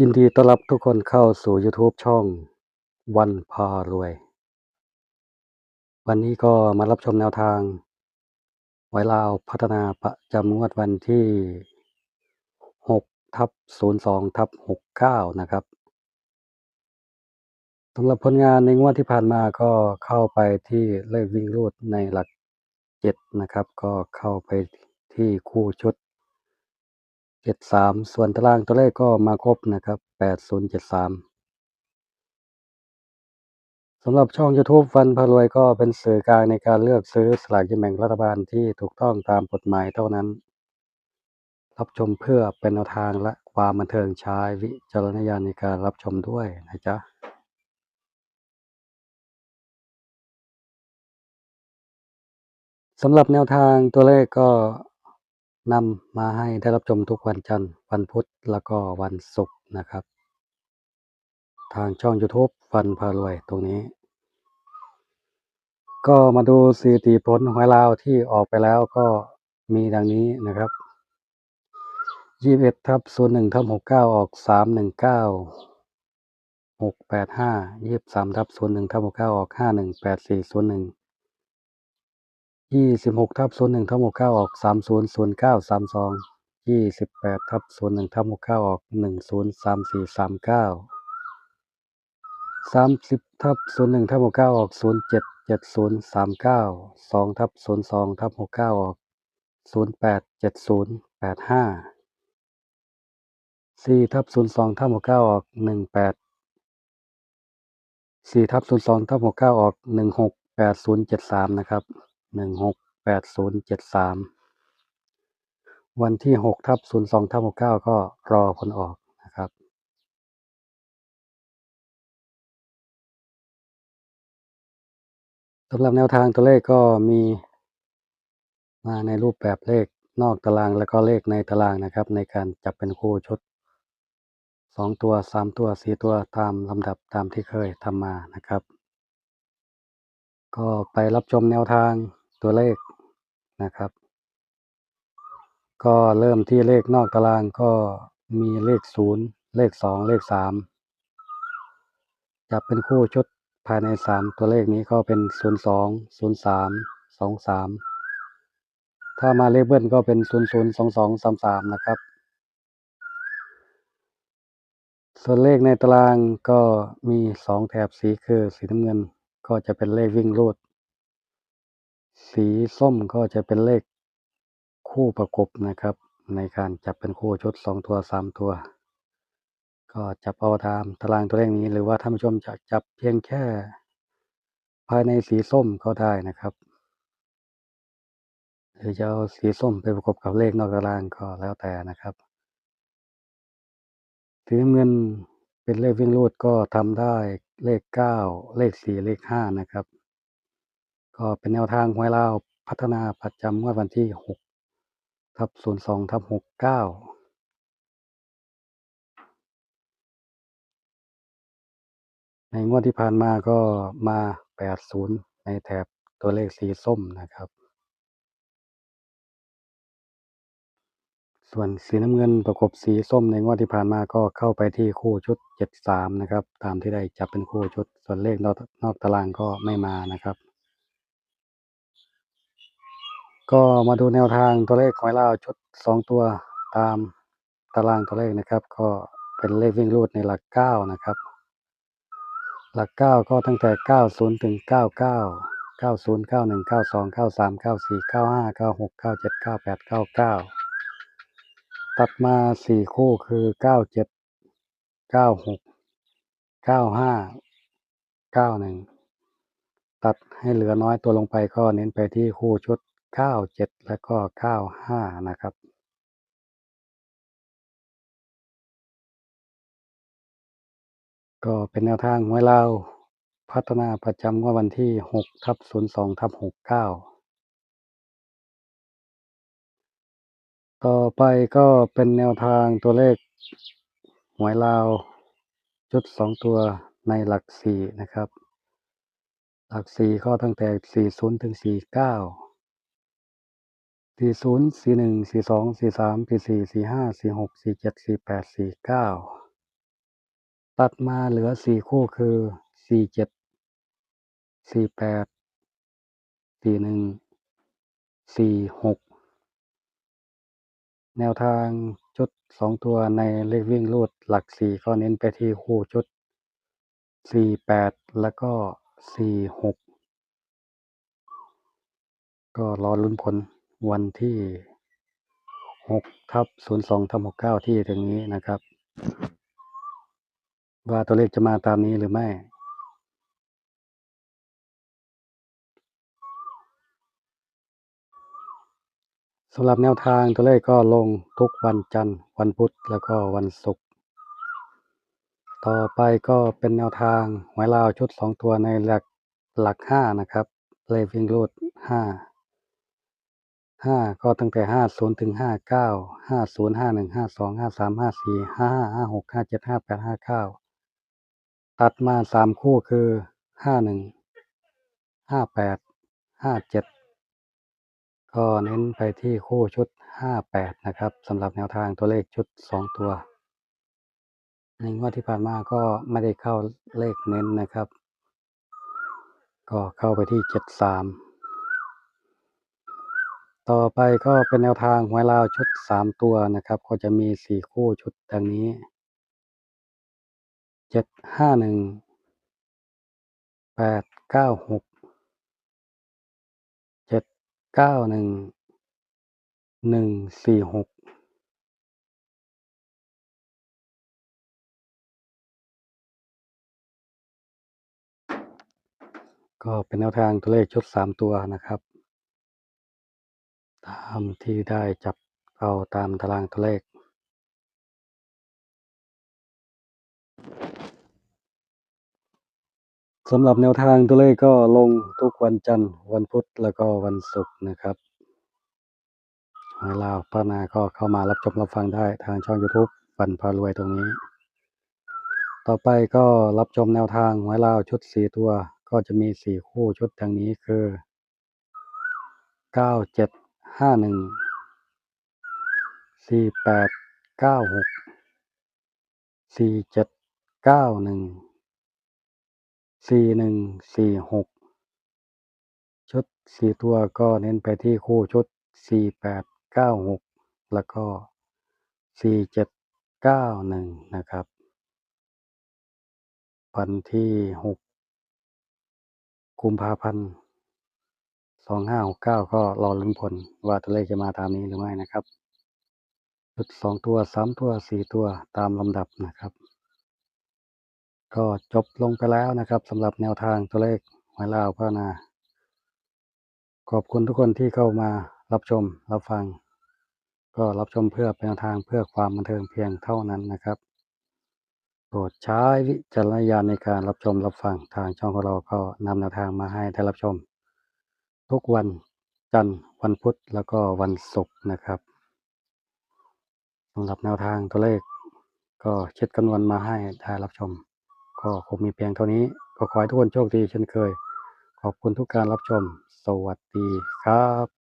ยินดีต้อนรับทุกคนเข้าสู่ YouTube ช่องวันพารวย วันนี้ก็มารับชมแนวทาง ไวลาวพัฒนาประจำงวดวันที่ 6 ทับ 02 ทับ 69 นะครับสำหรับผลงานในงวดที่ผ่านมาก็เข้าไปที่เลขวิ่งรูดในหลัก 7 นะครับ ก็เข้าไปที่คู่ชุด 73ส่วนตารางตัวเลขก็มาครบนะครับ8073สำหรับช่อง YouTube ฟันพารวยก็เป็นสื่อกลางในการเลือกซื้อสลากกินแบ่งรัฐบาลที่ถูกต้องตามกฎหมายเท่านั้น รับชมเพื่อเป็นแนวทางและความบันเทิงใช้วิจารณญาณในการรับชมด้วยนะจ๊ะสำหรับแนวทางตัวเลขก็ นำมาให้ได้รับชมทุกวันจันทร์วันพุธแล้วก็วันศุกร์นะครับ ทางช่อง YouTube ฟันพารวยตรงนี้ ก็มาดูสถิติผลหวยลาวที่ออกไปแล้วก็มีดังนี้นะครับ21ทับ01ทับ69ออก319 685 23ทับ01ทับ69ออก ยี่สิบหกทับศูนย์หนึ่งทับหกเก้าออกสามศูนย์ศูนย์เก้าสามสองยี่สิบแปดทับศูนย์หนึ่งทับหกเก้าออกหนึ่งศูนย์สามสี่สามเก้าสามสิบทับศูนย์หนึ่งทับหกเก้าออกศูนย์เจ็ดเจ็ดศูนย์สามเก้าสองทับศูนย์สองทับหกเก้าออกศูนย์แปดเจ็ดศูนย์แปดห้าสี่ทับศูนย์สองทับหกเก้าออกหนึ่งแปดสี่ทับศูนย์สองทับหกเก้าออกหนึ่งหกแปดศูนย์เจ็ดสามนะครับ 168073วันที่6ทับ02ทับ69ก็รอผลออกนะครับ สำหรับแนวทางตัวเลขก็มีมาในรูปแบบเลขนอกตารางแล้วก็เลขในตารางนะครับ ในการจับเป็นคู่ชุดสองตัวสามตัวสี่ตัวตามลำดับตามที่เคยทำมานะครับ ก็ไปรับชมแนวทาง ตัวเลขนะครับ ก็เริ่มที่เลขนอกตารางก็มีเลขศูนย์เลขสองเลขสามจับเป็นคู่ชุดภายในสามตัวเลขนี้ก็เป็นศูนย์สองศูนย์สามสองสามถ้ามาเลขเบิ้ลก็เป็นศูนย์ศูนย์สองสองสามสามนะครับ ส่วนเลขในตารางก็มีสองแถบสีคือสีน้ำเงินก็จะเป็นเลขวิ่งรูด สีส้มก็จะเป็นเลขคู่ประกบนะครับ ในการจับเป็นคู่ชุดสองตัวสามตัว ก็จับเอาตามตารางตัวเลขนี้ หรือว่าท่านผู้ชมจะจับเพียงแค่ภายในสีส้มก็ได้นะครับหรือจะเอาสีส้มไปประกบกับเลขนอกตารางก็แล้วแต่นะครับสีน้ำเงินเป็นเลขวิ่งรูดก็ทำได้เลขเก้าเลขสี่เลขห้านะครับ ก็เป็นแนวทางหวยลาวพัฒนาประจำงวดวันที่หกทับศูนย์สองทับหกเก้าในงวดที่ผ่านมาก็มาแปดศูนย์ในแถบตัวเลขสีส้มนะครับ ส่วนสีน้ำเงินประกบสีส้มในงวดที่ผ่านมาก็เข้าไปที่คู่ชุดเจ็ดสามนะครับ ตามที่ได้จับเป็นคู่ชุด ส่วนเลขนอกนอกตารางก็ไม่มานะครับ ก็มาดูแนวทางตัวเลขหวยลาชุดสองตัวตามตารางตัวเลขนะครับ ก็เป็นเลขวิ่งรูดในหลักเก้านะครับ หลักเก้าก็ตั้งแต่เก้าศูนย์ถึงเก้าเก้าเก้าศูนย์เก้าหนึ่งเก้าสองเก้าสามเก้าสี่เก้าห้าเก้าหกเก้าเจ็ดเก้าแปดเก้าเก้าตัดมาสี่คู่คือเก้าเจ็ดเก้าหกเก้าห้าเก้าหนึ่งตัดให้เหลือน้อยตัวลงไปก็เน้นไปที่คู่ชุด เก้าเจ็ดแล้วก็เก้าห้านะครับก็เป็นแนวทางหวยลาวพัฒนาประจำวดวันที่หกทับศูนย์สองทับหกเก้าต่อไปก็เป็นแนวทางตัวเลขหวยลาวชุดสองตัวในหลักสี่นะครับ หลักสี่ก็ตั้งแต่สี่ศูนย์ถึงสี่เก้า สี่ศูนย์สี่หนึ่งสี่สองสี่สามสี่สี่สี่ห้าสี่หกสี่เจ็ดสี่แปดสี่เก้าตัดมาเหลือสี่คู่คือสี่เจ็ดสี่แปดสี่หนึ่งสี่หกแนวทางชุดสองตัวในเลขวิ่งรูดหลักสี่ก็เน้นไปที่คู่ชุดสี่แปดแล้วก็สี่หกก็รอลุ้นผล วันที่หกทับศูนย์สองทับหกเก้าที่ถึงนี้นะครับ ว่าตัวเลขจะมาตามนี้หรือไม่สำหรับแนวทางตัวเลขก็ลงทุกวันจันทร์วันพุธแล้วก็วันศุกร์ต่อไปก็เป็นแนวทางหวยลาวชุดสองตัวในหลักหลักห้านะครับเลขวิ่งรูดห้า ห้าก็ตั้งแต่ห้าศูนย์ถึงห้าเก้าห้าศูนย์ห้าหนึ่งห้าสองห้าสามห้าสี่ห้าห้าห้าหกห้าเจ็ดห้าแปดห้าเก้าตัดมาสามคู่คือห้าหนึ่งห้าแปดห้าเจ็ดก็เน้นไปที่คู่ชุดห้าแปดนะครับสำหรับแนวทางตัวเลขชุดสองตัว ในงวดที่ผ่านมาก็ไม่ได้เข้าเลขเน้นนะครับ ก็เข้าไปที่เจ็ดสาม ต่อไปก็เป็นแนวทางหวยลาวชุดสามตัวนะครับ ก็จะมีสี่คู่ชุดดังนี้เจ็ดห้าหนึ่งแปดเก้าหกเจ็ดเก้าหนึ่งหนึ่งสี่หกก็เป็นแนวทางตัวเลขชุดสามตัวนะครับ ตามที่ได้จับเอาตามตารางตัวเลข สำหรับแนวทางตัวเลขก็ลงทุกวันจันทร์ วันพุธแล้วก็วันศุกร์นะครับเวลาป้านาก็เข้ามารับชมรับฟังได้ทางช่อง YouTube ฟันพารวยตรงนี้ ต่อไปก็รับชมแนวทางหวยลาวชุดสี่ตัวก็จะมีสี่คู่ชุดดังนี้คือเก้าเจ็ด ห้าหนึ่งสี่แปดเก้าหกสี่เจ็ดเก้าหนึ่งสี่หนึ่งสี่หกชุดสี่ตัวก็เน้นไปที่คู่ชุดสี่แปดเก้าหกแล้วก็สี่เจ็ดเก้าหนึ่งนะครับ วันที่หกกุมภาพันธ์ สองห้าหกเก้าก็รอลุ้นผลว่าตัวเลขจะมาตามนี้หรือไม่นะครับชุดสองตัวสามตัวสี่ตัวตามลำดับนะครับ ก็จบลงไปแล้วนะครับสำหรับแนวทางตัวเลขหวยลาวพัฒนา ขอบคุณทุกคนที่เข้ามารับชมรับฟัง ก็รับชมเพื่อเป็นแนวทางเพื่อความบันเทิงเพียงเท่านั้นนะครับโปรดใช้วิจารณญาณในการรับชมรับฟังทางช่องของเราก็นำแนวทางมาให้ได้รับชม ทุกวันจันทร์วันพุธแล้วก็วันศุกร์นะครับสำหรับแนวทางตัวเลข ก็เช็ดคำนวณมาให้ได้รับชม ก็คงมีเพียงเท่านี้ก็ขอให้ทุกคนโชคดีเช่นเคย ขอบคุณทุกการรับชม สวัสดีครับ